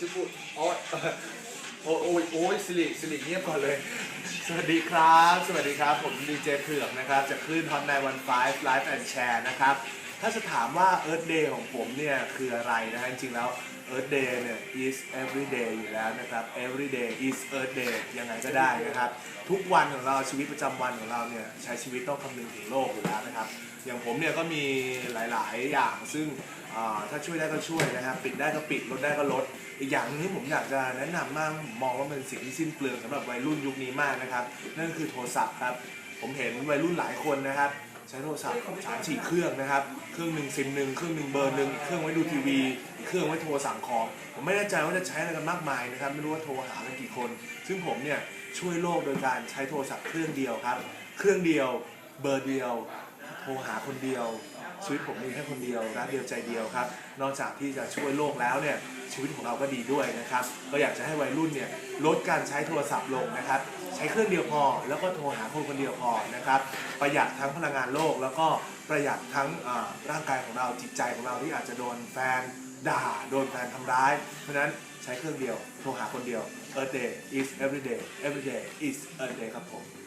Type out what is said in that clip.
จุบุโอ้ยโอ้ยโอ้ยสิริสิริเงียบก่อนเลย สวัสดีครับ สวัสดีครับ ผมดีเจเผือกนะครับ จากคลื่น Hot 915 Live and Share นะครับ ถ้าจะถามว่า Earth Day ของผมเนี่ยคืออะไรนะฮะจริงๆแล้ว Earth Day เนี่ย is every day อยู่แล้วนะครับ every day is Earth Day ยังไงก็ได้นะครับ ทุกวันของเราชีวิตประจำวันของเราเนี่ยใช้ชีวิตต้องคำนึงถึงโลกอยู่แล้วนะครับ อย่างผมเนี่ยก็มีหลายๆอย่างซึ่ง ถ้าช่วยได้ก็ช่วยนะครับปิดได้ก็ปิดลดได้ก็ลด อีกอย่างนึงที่ผมอยากจะแนะนำมากมองว่าเป็นสิ่งที่สิ้นเปลืองสำหรับวัยรุ่นยุคนี้มากนะครับ นั่นคือโทรศัพท์ครับ ผมเห็นวัยรุ่นหลายคนนะครับ ใช้โทรศัพท์สามสี่เครื่องนะครับ เครื่องหนึ่งซิมหนึ่งเครื่องหนึ่งเบอร์หนึ่งเครื่องไว้ดูทีวี เครื่องไว้โทรสั่งของ ผมไม่แน่ใจว่าจะใช้อะไรกันมากมายนะครับ ไม่รู้ว่าโทรหากันกี่คน ซึ่งผมเนี่ยช่วยโลกโดยการใช้โทรศัพท์เครื่องเดียวครับ เครื่องเดียวเบอร์เดียว โทรหาคนเดียว ชีวิตผมมีแค่คนเดียวรักเดียวใจเดียวครับ นอกจากที่จะช่วยโลกแล้วเนี่ยชีวิตของเราก็ดีด้วยนะครับ ก็อยากจะให้วัยรุ่นเนี่ยลดการใช้โทรศัพท์ลงนะครับ ใช้เครื่องเดียวพอ แล้วก็โทรหาคนคนเดียวพอนะครับ ประหยัดทั้งพลังงานโลก แล้วก็ประหยัดทั้งร่างกายของเราจิตใจของเราที่อาจจะโดนแฟนด่าโดนแฟนทำร้าย เพราะฉะนั้นใช้เครื่องเดียว โทรหาคนเดียว A Day is every day every day is a Day ครับผม